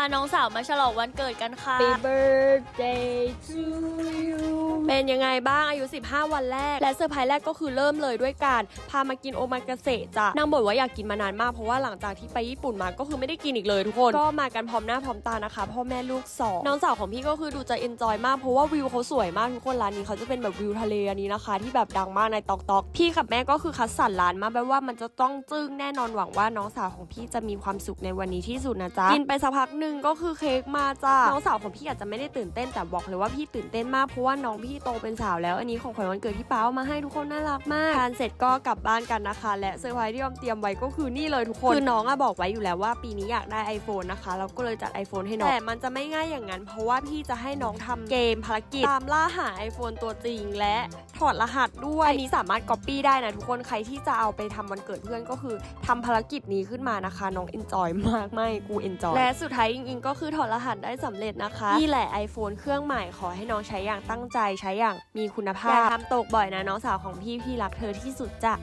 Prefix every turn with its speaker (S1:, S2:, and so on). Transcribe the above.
S1: าน้องสาวมาฉลองวันเกิดกันค่ะ
S2: Happy birthday to you
S3: เป็นยังไงบ้างอายุ 15 วันแรก และเซอร์ไพรส์แรกก็คือเริ่มเลยด้วยการพามากินโอมากาเสะจ้ะนางบ่นว่าอยากกินมานานมาก เพราะว่าหลังจากที่ไปญี่ปุ่นมาก็คือไม่ได้กินอีกเลยทุกคน ก็มากันพร้อมหน้าพร้อมตานะคะพ่อแม่ลูกสองน้องสาวของพี่ก็คือดูจะเอนจอยมากเพราะว่าวิวเขาสวยมากทุกคนร้านนี้เขาจะเป็นแบบวิวทะเลอันนี้นะคะ ที่แบบดังมากในตอกตอกพี่กับแม่ก็คือคัดสรรร้านมาแบบว่ามันจะต้องจึ้งแน่นอนหวังว่าน้องสาวของพี่จะมีความสุขในวันนี้ที่สุดนะจ๊ะกินไปสักพักหนึ่งก็คือเค้กมาจ้ะน้องสาวของพี่อาจจะไม่ได้ตื่นเต้นแต่บอกเลยว่าพี่ตื่นเต้นมากเพราะว่าน้องพี่โตเป็นสาวแล้ว อันนี้ของขวัญวันเกิดที่ป้าเอามาให้ทุกคนน่ารักมากทานเสร็จก็กลับบ้านกันนะคะ และเซอร์ไพรส์ที่ออมเตรียมไว้ก็คือนี่เลยทุกคนคือน้องอะบอกไว้อยู่แล้วว่าปีนี้อยากได้ iPhone นะคะเราก็เลยจัด iPhone ให้น้องแต่มันจะไม่ง่ายอย่างนั้น เพราะว่าพี่จะให้น้องทำเกมภารกิจตามล่าหา iPhone ตัวจริง และถอดรหัสด้วยอันนี้สามารถ Copy ได้นะทุกคนใครที่จะเอาไปทำวันเกิดเพื่อนก็คือทำภารกิจนี้ขึ้นมานะคะน้อง enjoy มากไม่กู enjoy และสุดท้ายอิงอิงก็คือถอดรหัสได้สำเร็จนะคะนี่แหละ iPhone เครื่องใหม่ขอให้น้องใช้อย่างตั้งใจใช้อย่างมีคุณภาพอย่าทำตกบ่อยนะน้องสาวของพี่พี่รักเธอที่สุดจ้ะ